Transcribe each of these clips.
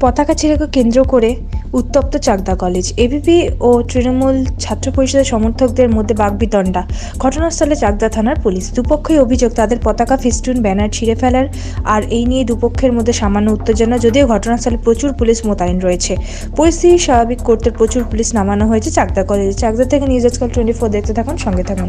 পতাকা ছেড়েকে কেন্দ্র করে উত্তপ্ত চাকদা কলেজ। এবিপি ও তৃণমূল ছাত্র পরিষদের সমর্থকদের মধ্যে বাগবিতণ্ডা। ঘটনাস্থলে চাকদা থানার পুলিশ। দুপক্ষই অভিযোগ, তাদের পতাকা, ফেস্টুন, ব্যানার ছিঁড়ে ফেলার আর এই নিয়ে দুপক্ষের মধ্যে সামান্য উত্তেজনা, যদিও ঘটনাস্থলে প্রচুর পুলিশ মোতায়েন রয়েছে। পরিস্থিতি স্বাভাবিক করতে প্রচুর পুলিশ নামানো হয়েছে চাকদা কলেজে। চাকদা থেকে নিউজ আজকাল টোয়েন্টি ফোর, দেখতে থাকুন, সঙ্গে থাকুন।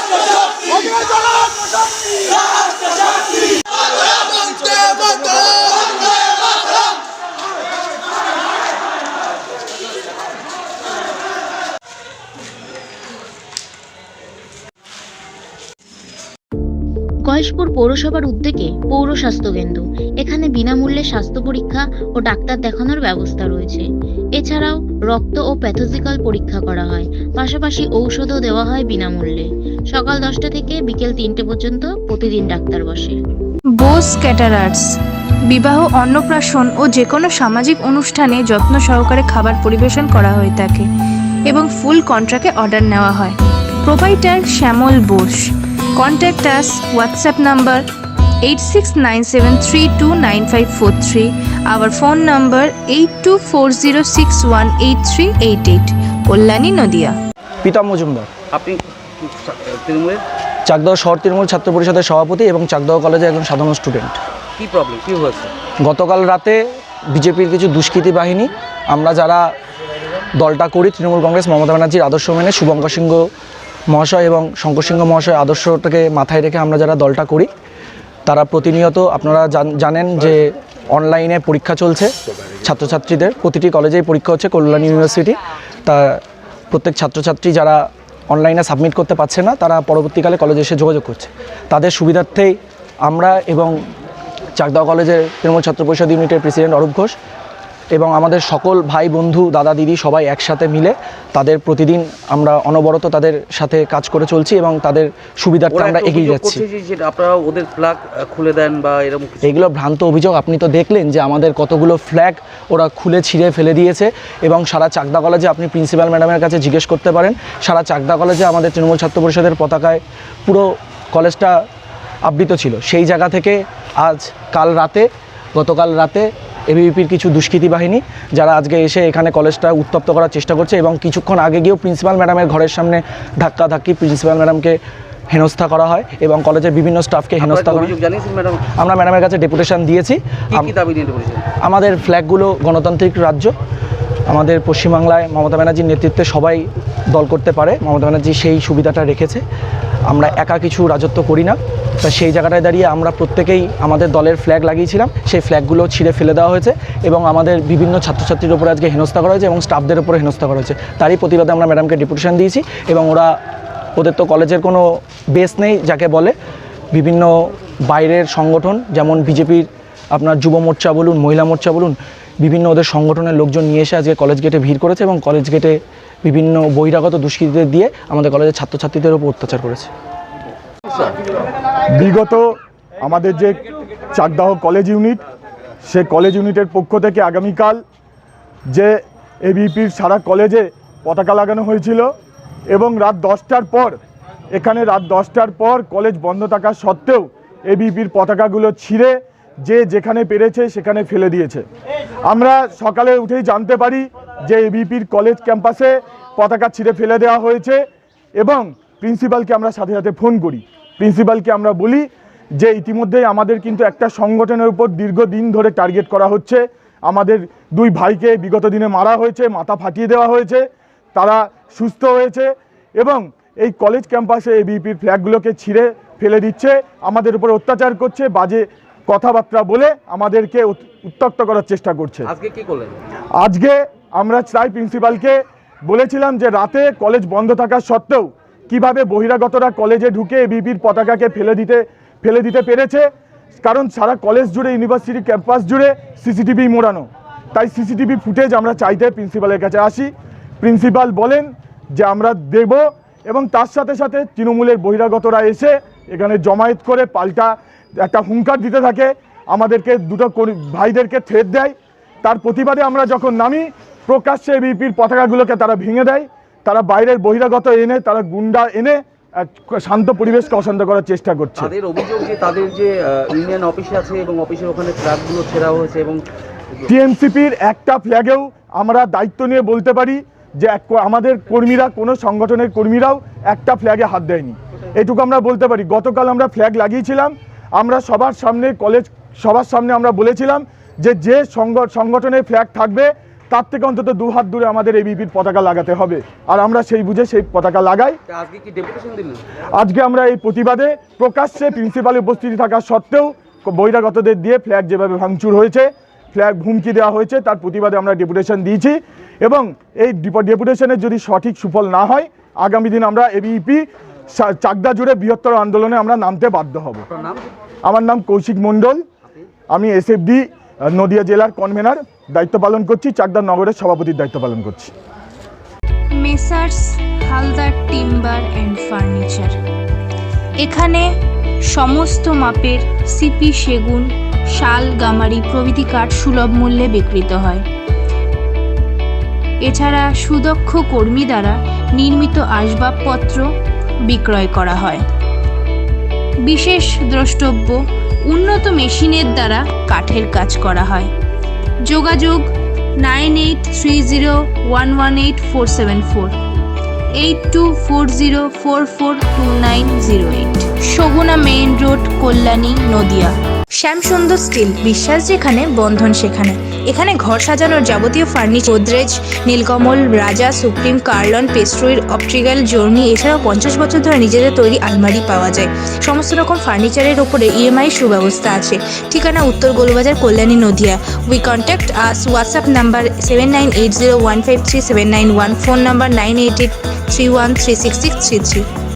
গয়েশপুর পৌরসভার উদ্যোগে পৌর স্বাস্থ্যকেন্দ্র। এখানে বিনামূল্যে স্বাস্থ্য পরীক্ষা ও ডাক্তার দেখানোর ব্যবস্থা রয়েছে। এছাড়াও রক্ত ও প্যাথোজিক্যাল পরীক্ষা করা হয়। পাশাপাশি ঔষধও দেওয়া হয় বিনামূল্যে। সকাল দশটা থেকে বিকেল তিনটে পর্যন্ত প্রতিদিন ডাক্তার বসে। বোস ক্যাটারার্স। বিবাহ, অন্নপ্রাশন ও যে কোনো সামাজিক অনুষ্ঠানে যত্ন সহকারে খাবার পরিবেশন করা হয়ে থাকে এবং ফুল কন্ট্রাক্টে অর্ডার নেওয়া হয়। Provider Shyamal Bose. Contact us WhatsApp number eight six nine seven three two nine five four three our phone number eight two four zero six one eight three eight eight Kalyani Nadia. Pritam Majumdar. আপনি তৃণমূলের? চাকদহ শহর তৃণমূল ছাত্র পরিষদের সভাপতি এবং চাকদহ কলেজে একজন সাধারণ স্টুডেন্ট কি প্রবলেম কি হয়েছে? গতকাল রাতে বিজেপির কিছু দুষ্কৃতী বাহিনী আমরা যারা দলটা করি তৃণমূল কংগ্রেস মমতা ব্যানার্জির আদর্শ মেনে শুভঙ্কর সিংহ মহাশয় এবং শঙ্কর সিংহ মহাশয় আদর্শটাকে মাথায় রেখে আমরা যারা দলটা করি, তারা প্রতিনিয়ত আপনারা জান- জানেন যে অনলাইনে পরীক্ষা চলছে। ছাত্রছাত্রীদের, প্রতিটি কলেজেই পরীক্ষা হচ্ছে, কল্যাণ ইউনিভার্সিটি। তা প্রত্যেক ছাত্রছাত্রী যারা অনলাইনে সাবমিট করতে পারছে না, তারা পরবর্তীকালে কলেজে এসে যোগাযোগ করছে। তাদের সুবিধার্থেই আমরা এবং চাকদা কলেজের তৃণমূল ছাত্র পরিষদ ইউনিটের প্রেসিডেন্ট অরূপ ঘোষ এবং আমাদের সকল ভাই বন্ধু দাদা দিদি সবাই একসাথে মিলে তাদের প্রতিদিন আমরা অনবরত তাদের সাথে কাজ করে চলছি এবং তাদের সুবিধার্থে আমরা এগিয়ে যাচ্ছি। আপনারা ওদের ফ্ল্যাগ খুলে দেন বা এরকম এগুলো ভ্রান্ত অভিযোগ। আপনি তো দেখলেন যে আমাদের কতগুলো ফ্ল্যাগ ওরা খুলে ছিঁড়ে ফেলে দিয়েছে এবং সারা চাকদা কলেজে আপনি প্রিন্সিপাল ম্যাডামের কাছে জিজ্ঞেস করতে পারেন। সারা চাকদা কলেজে আমাদের তৃণমূল ছাত্র পরিষদের পতাকায় পুরো কলেজটা আবৃত ছিল। সেই জায়গা থেকে আজ কাল রাতে গতকাল রাতে এবিপির কিছু দুষ্কৃতী বাহিনী যারা আজকে এসে এখানে কলেজটা উত্তপ্ত করার চেষ্টা করছে এবং কিছুক্ষণ আগে গিয়েও প্রিন্সিপাল ম্যাডামের ঘরের সামনে ধাক্কা ধাক্কি প্রিন্সিপাল ম্যাডামকে হেনস্থা করা হয় এবং কলেজের বিভিন্ন স্টাফকে হেনস্থা করা হয়। আমরা ম্যাডামের কাছে ডেপুটেশন দিয়েছি। আমাদের ফ্ল্যাগগুলো গণতান্ত্রিক রাজ্য। আমাদের পশ্চিমবাংলায় মমতা ব্যানার্জির নেতৃত্বে সবাই দল করতে পারে। মমতা ব্যানার্জি সেই সুবিধাটা রেখেছে। আমরা একা কিছু রাজত্ব করি না। তা সেই জায়গাটায় দাঁড়িয়ে আমরা প্রত্যেকেই আমাদের দলের ফ্ল্যাগ লাগিয়েছিলাম। সেই ফ্ল্যাগগুলো ছিঁড়ে ফেলে দেওয়া হয়েছে এবং আমাদের বিভিন্ন ছাত্রছাত্রীর উপরে আজকে হেনস্থা করা হয়েছে এবং স্টাফদের উপরে হেনস্থা করা হয়েছে। তারই প্রতিবাদে আমরা ম্যাডামকে ডেপুটেশন দিয়েছি এবং ওরা, ওদের তো কলেজের কোনো বেস নেই যাকে বলে। বিভিন্ন বাইরের সংগঠন যেমন বিজেপির আপনার যুব মোর্চা বলুন, মহিলা মোর্চা বলুন, বিভিন্ন ওদের সংগঠনের লোকজন নিয়ে এসে আজকে কলেজ গেটে ভিড় করেছে এবং কলেজ গেটে বিভিন্ন বহিরাগত দুষ্কৃতীদের দিয়ে আমাদের কলেজের ছাত্রছাত্রীদের উপর অত্যাচার করেছে। বিগত আমাদের যে চাকদাহ কলেজ ইউনিট, সে কলেজ ইউনিটের পক্ষ থেকে আগামীকাল যে এবিপির সারা কলেজে পতাকা লাগানো হয়েছিল এবং রাত দশটার পর, এখানে রাত দশটার পর কলেজ বন্ধ থাকা সত্ত্বেও এবিপির পতাকাগুলো ছিঁড়ে যে যেখানে পেরেছে সেখানে ফেলে দিয়েছে। আমরা সকালে উঠেই জানতে পারি যে এবিপির কলেজ ক্যাম্পাসে পতাকা ছিঁড়ে ফেলে দেওয়া হয়েছে এবং প্রিন্সিপালকে আমরা সাথে সাথে ফোন করি। প্রিন্সিপালকে আমরা বলি যে ইতিমধ্যেই আমাদের কিন্তু একটা সংগঠনের উপর দীর্ঘদিন ধরে টার্গেট করা হচ্ছে। আমাদের দুই ভাইকে বিগত দিনে মারা হয়েছে মাথা ফাটিয়ে দেওয়া হয়েছে তারা সুস্থ হয়েছে এবং এই কলেজ ক্যাম্পাসে এই বিপির ফ্ল্যাগগুলোকে ছিঁড়ে ফেলে দিচ্ছে আমাদের উপর অত্যাচার করছে বাজে কথাবার্তা বলে আমাদেরকে উত- উত্তক্ত করার চেষ্টা করছে। আজকে কি করলেন? আজকে আমরা চাই প্রিন্সিপালকে বলেছিলাম যে রাতে কলেজ বন্ধ থাকা সত্ত্বেও কীভাবে বহিরাগতরা কলেজে ঢুকে বিপির পতাকাকে ফেলে দিতে ফেলে দিতে পেরেছে। কারণ সারা কলেজ জুড়ে, ইউনিভার্সিটি ক্যাম্পাস জুড়ে সিসিটিভি মোড়ানো। তাই সিসিটিভি ফুটেজ আমরা চাইতে প্রিন্সিপালের কাছে আসি। প্রিন্সিপাল বলেন যে আমরা দেব এবং তার সাথে সাথে তৃণমূলের বহিরাগতরা এসে এখানে জমায়েত করে পাল্টা একটা হুঙ্কার দিতে থাকে। আমাদেরকে দুটো ভাইদেরকে থ্রেট দেয়। তার প্রতিবাদে আমরা যখন নামি প্রকাশ্যে বিপির পতাকাগুলোকে তারা ভেঙে দেয় তারা বাইরের বহিরাগত এনে তারা গুন্ডা এনে শান্ত পরিবেশকে অশান্ত করার চেষ্টা করছে। তাদের অভিযোগ যে তাদের যে ইউনিয়ন অফিসে আছে এবং অফিসের ওখানে ফ্ল্যাগগুলো ছেঁড়া হয়েছে এবং টিএমসিপির একটা ফ্ল্যাগেও আমরা দায়িত্ব নিয়ে বলতে পারি যে আমাদের কর্মীরা কোনো সংগঠনের কর্মীরাও একটা ফ্ল্যাগে হাত দেয়নি। এটুকু আমরা বলতে পারি। গতকাল আমরা ফ্ল্যাগ লাগিয়েছিলাম। আমরা সবার সামনে কলেজ সবার সামনে আমরা বলেছিলাম যে যে সংগ- সংগঠনের ফ্ল্যাগ থাকবে তার থেকে অন্তত দু হাত দূরে আমাদের এবিপির পতাকা লাগাতে হবে। আর আমরা সেই বুঝে সেই পতাকা লাগাই। আজকে আমরা এই প্রতিবাদে প্রকাশ্যে প্রিন্সিপালের উপস্থিতি থাকা সত্ত্বেও বহিরাগতদের দিয়ে ফ্ল্যাগ যেভাবে ভাঙচুর হয়েছে ফ্ল্যাগ হুমকি দেওয়া হয়েছে তার প্রতিবাদে আমরা ডেপুটেশন দিয়েছি। এবং এই ডেপুটেশনের যদি সঠিক সুফল না হয় আগামী দিন আমরা এবিপি চাকদা জুড়ে বৃহত্তর আন্দোলনে আমরা নামতে বাধ্য হব। আমার নাম কৌশিক মণ্ডল। আমি এসএফডি নদিয়া জেলার কনভেনার দায়িত্ব পালন করছি চাকদা নগরের সভাপতির দায়িত্ব পালন করছি। Messrs, Haldar timber and furniture. এখানে সমস্ত মাপের সিপি সেগুন, শাল, গামারি প্রভৃতি কাঠ সুলভ মূল্যে বিক্রিত হয়। এছাড়া সুদক্ষ কর্মী দ্বারা নির্মিত আসবাবপত্র বিক্রয় করা হয়। বিশেষ দ্রষ্টব্য উন্নত মেশিনের দ্বারা কাঠের কাজ করা হয়। যোগাযোগ nine eight three zero one one eight four seven four, eight two four zero four four two nine zero eight. Saguna main road, Kalyani, Nadia. Shyamsundar steel, বিশ্বাস যেখানে, বন্ধন সেখানে। এখানে ঘর সাজানোর যাবতীয় ফার্নিচার, গোদরেজ, নীলকমল, রাজা, সুপ্রিম, কার্লন পেস্ট্রুইর অপট্রিক্যাল জর্নি, এছাড়াও পঞ্চাশ বছর ধরে নিজেদের তৈরি আলমারি পাওয়া যায়। সমস্ত রকম ফার্নিচারের ওপরে ইএমআই সুব্যবস্থা আছে। ঠিকানা উত্তর Golbazar, Kalyani, Nadia. We contact us WhatsApp number seven nine eight zero one five three seven nine one phone number nine eight eight three one three six six three three